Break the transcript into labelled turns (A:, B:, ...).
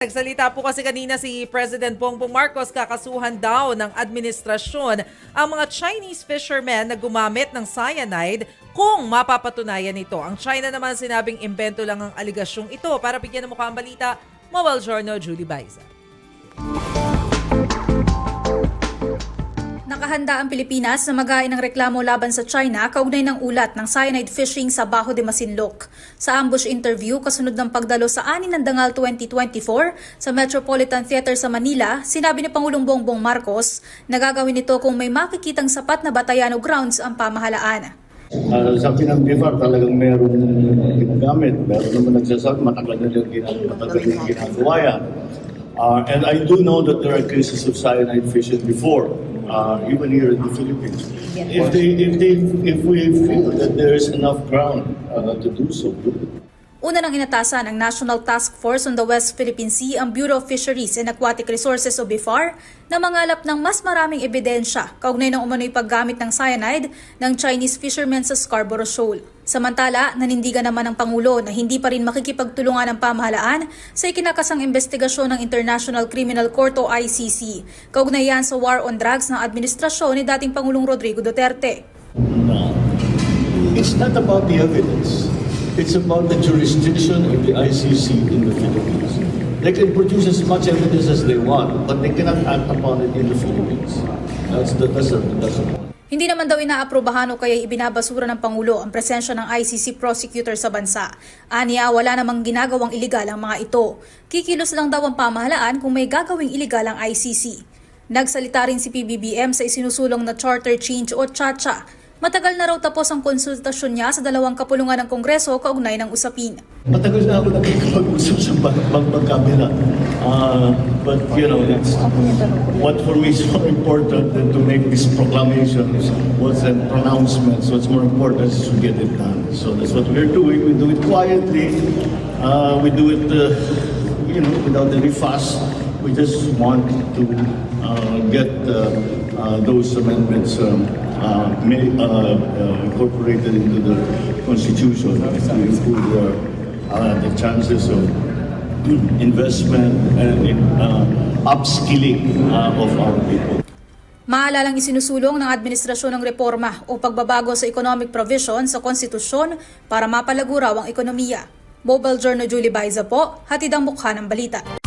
A: Nagsalita po kasi kanina si President Bongbong Marcos kakasuhan daw ng administrasyon ang mga Chinese fishermen na gumamit ng cyanide kung mapapatunayan ito. Ang China naman sinabing imbento lang ang aligasyong ito. Para bigyan ng mukha ang balita, Mobile Journal Julie Baiza.
B: Nakahanda ang Pilipinas na magain ng reklamo laban sa China kaugnay ng ulat ng cyanide fishing sa Baho de Masinloc. Sa ambush interview kasunod ng pagdalo sa Ani ng Dangal 2024 sa Metropolitan Theater sa Manila, sinabi ni Pangulong Bongbong Marcos na gagawin ito kung may makikitang sapat na batayan o grounds ang pamahalaan.
C: Uh, sa Pinang-Bifar talagang meron ginagamit. Meron naman nagsasabi, matagal na na ginagawa yan. Uh, and I do know that there are cases of cyanide fishing before, uh, even here in the Philippines. If they, if they, if we feel that there is enough ground uh, to do so, do it.
B: Una nang inatasan ng National Task Force on the West Philippine Sea ang Bureau of Fisheries and Aquatic Resources o BIFAR na mangalap ng mas maraming ebidensya kaugnay ng umano'y paggamit ng cyanide ng Chinese fishermen sa Scarborough Shoal. Samantala, nanindigan naman ng Pangulo na hindi pa rin makikipagtulungan ng pamahalaan sa ikinakasang investigasyon ng International Criminal Court o ICC kaugnayan sa war on drugs ng administrasyon ni dating Pangulong Rodrigo Duterte.
C: No. It's not about the evidence. It's about the jurisdiction of the ICC in the Philippines. They can produce as much evidence as they want, but they cannot act upon it in the Philippines. That's the, that's the, that's the point.
B: Hindi naman daw inaaprubahan o kaya ibinabasura ng Pangulo ang presensya ng ICC prosecutor sa bansa. Aniya, wala namang ginagawang iligal ang mga ito. Kikilos lang daw ang pamahalaan kung may gagawing iligal ang ICC. Nagsalita rin si PBBM sa isinusulong na Charter Change o CHACHA. Matagal na raw tapos ang konsultasyon niya sa dalawang kapulungan ng Kongreso kaugnay ng usapin.
C: Matagal na ako nakikipag-usap sa bag- bag- magkabila. Uh, but, you know, it's, what for me is more important than to make these proclamations, what's and pronouncements, what's more important is to get it done. So that's what we're doing. We do it quietly. Uh, we do it, uh, you know, without any fuss. We just want to uh, get uh, those amendments um, incorporated into the Constitution to improve the chances of investment and uh, upskilling uh, of our people.
B: Maalalang isinusulong ng administrasyon ng reforma o pagbabago sa economic provision sa konstitusyon para mapalago raw ang ekonomiya. Mobile Journal Julie Baiza po, hatid ang mukha ng balita.